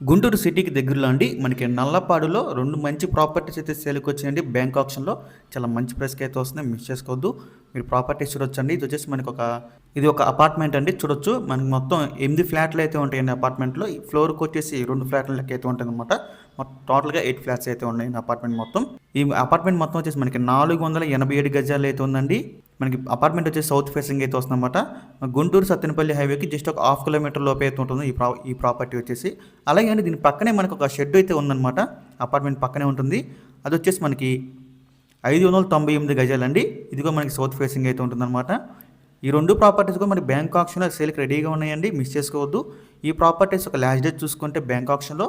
గుంటూరు సిటీకి దగ్గరలో అండి. మనకి నల్లపాడులో రెండు మంచి ప్రాపర్టీస్ అయితే సేల్కి వచ్చినాయండి. బ్యాంక్ ఆప్షన్లో చాలా మంచి ప్రైస్కి అయితే వస్తున్నాయి. మిస్ చేసుకోవద్దు. మీరు ప్రాపర్టీస్ చూడొచ్చండి. ఇది వచ్చేసి మనకి ఒక ఇది ఒక అపార్ట్మెంట్ అండి. చూడొచ్చు. మనకి మొత్తం ఎనిమిది ఫ్లాట్లు అయితే ఉంటాయండి అపార్ట్మెంట్లో. ఈ ఫ్లోర్కి వచ్చేసి రెండు ఫ్లాట్ల లెక్క అయితే ఉంటుంది అనమాట టోటల్గా ఎయిట్ ఫ్లాట్స్ అయితే ఉన్నాయి అపార్ట్మెంట్ మొత్తం. ఈ అపార్ట్మెంట్ మొత్తం వచ్చేసి మనకి నాలుగు వందల ఎనభై ఏడు గజాలు అయితే ఉందండి. మనకి అపార్ట్మెంట్ వచ్చేసి సౌత్ ఫేసింగ్ అయితే వస్తుందన్నమాట. గుంటూరు సత్తెనపల్లి హైవేకి జస్ట్ ఒక హాఫ్ కిలోమీటర్ లోపే అయితే ఉంటుంది ఈ ప్రా ఈ ప్రాపర్టీ వచ్చేసి. అలాగే అండి దీని పక్కనే మనకు ఒక షెడ్ అయితే ఉందన్నమాట. అపార్ట్మెంట్ పక్కనే ఉంటుంది. అది వచ్చేసి మనకి ఐదు వందల తొంభై ఎనిమిది గజాలండి ఇదిగో మనకి సౌత్ ఫేసింగ్ అయితే ఉంటుందన్నమాట. ఈ రెండు ప్రాపర్టీస్ కూడా మరి బ్యాంక్ ఆప్షన్లో సేల్కి రెడీగా ఉన్నాయండి. మిస్ చేసుకోవద్దు. ఈ ప్రాపర్టీస్ ఒక లాస్ట్ డేట్ చూసుకుంటే బ్యాంక్ ఆప్షన్లో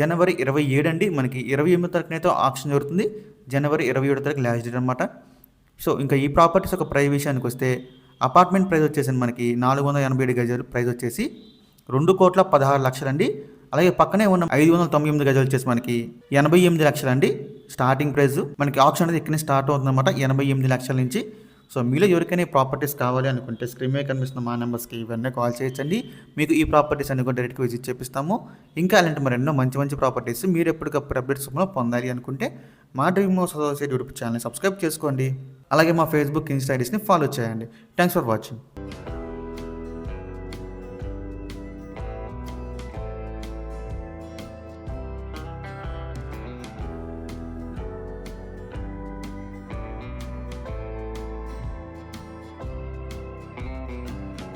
జనవరి ఇరవై ఏడు అండి. మనకి ఇరవై ఎనిమిది తారీఖునైతే ఆప్షన్ జరుగుతుంది. జనవరి ఇరవై ఏడు తారీఖు లాస్ట్ డేట్ అనమాట సో ఇంకా ఈ ప్రాపర్టీస్ ఒక ప్రైస్ విషయానికి వస్తే అపార్ట్మెంట్ ప్రైస్ వచ్చేసి మనకి నాలుగు వందల ఎనభై ఏడు గజాలు ప్రైస్ వచ్చేసి రెండు కోట్ల పదహారు లక్షలండి. అలాగే పక్కనే ఉన్న ఐదు వందల తొంభై ఎనిమిది గజాలు వచ్చేసి మనకి ఎనభై ఎనిమిది లక్షలండి. స్టార్టింగ్ ప్రైస్ మనకి ఆప్షన్ అనేది ఇక్కడనే స్టార్ట్ అవుతుందన్నమాట. ఎనభై ఎనిమిది లక్షల నుంచి సో మీలో ఎవరికైనా ప్రాపర్టీస్ కావాలి అనుకుంటే స్క్రీన్ మీద కనిపిస్తున్న మా నెంబర్స్కి ఇవన్నీ కాల్ చేయొచ్చండి. మీకు ఈ ప్రాపర్టీస్ అన్ని కూడా డైరెక్ట్గా విజిట్ చేపిస్తాము. ఇంకా అలాంటి మరి ఎన్నో మంచి మంచి ప్రాపర్టీస్ మీరు ఎప్పటికప్పుడు అప్డేట్స్ పొందాలి అనుకుంటే మా డ్రీమ్ హౌస్ అసోసియేట్ యూట్యూబ్ ఛానల్ని సబ్స్క్రైబ్ చేసుకోండి. అలాగే మా ఫేస్బుక్ ఇన్స్టా ఐడీస్ని ఫాలో చేయండి. Thanks for watching.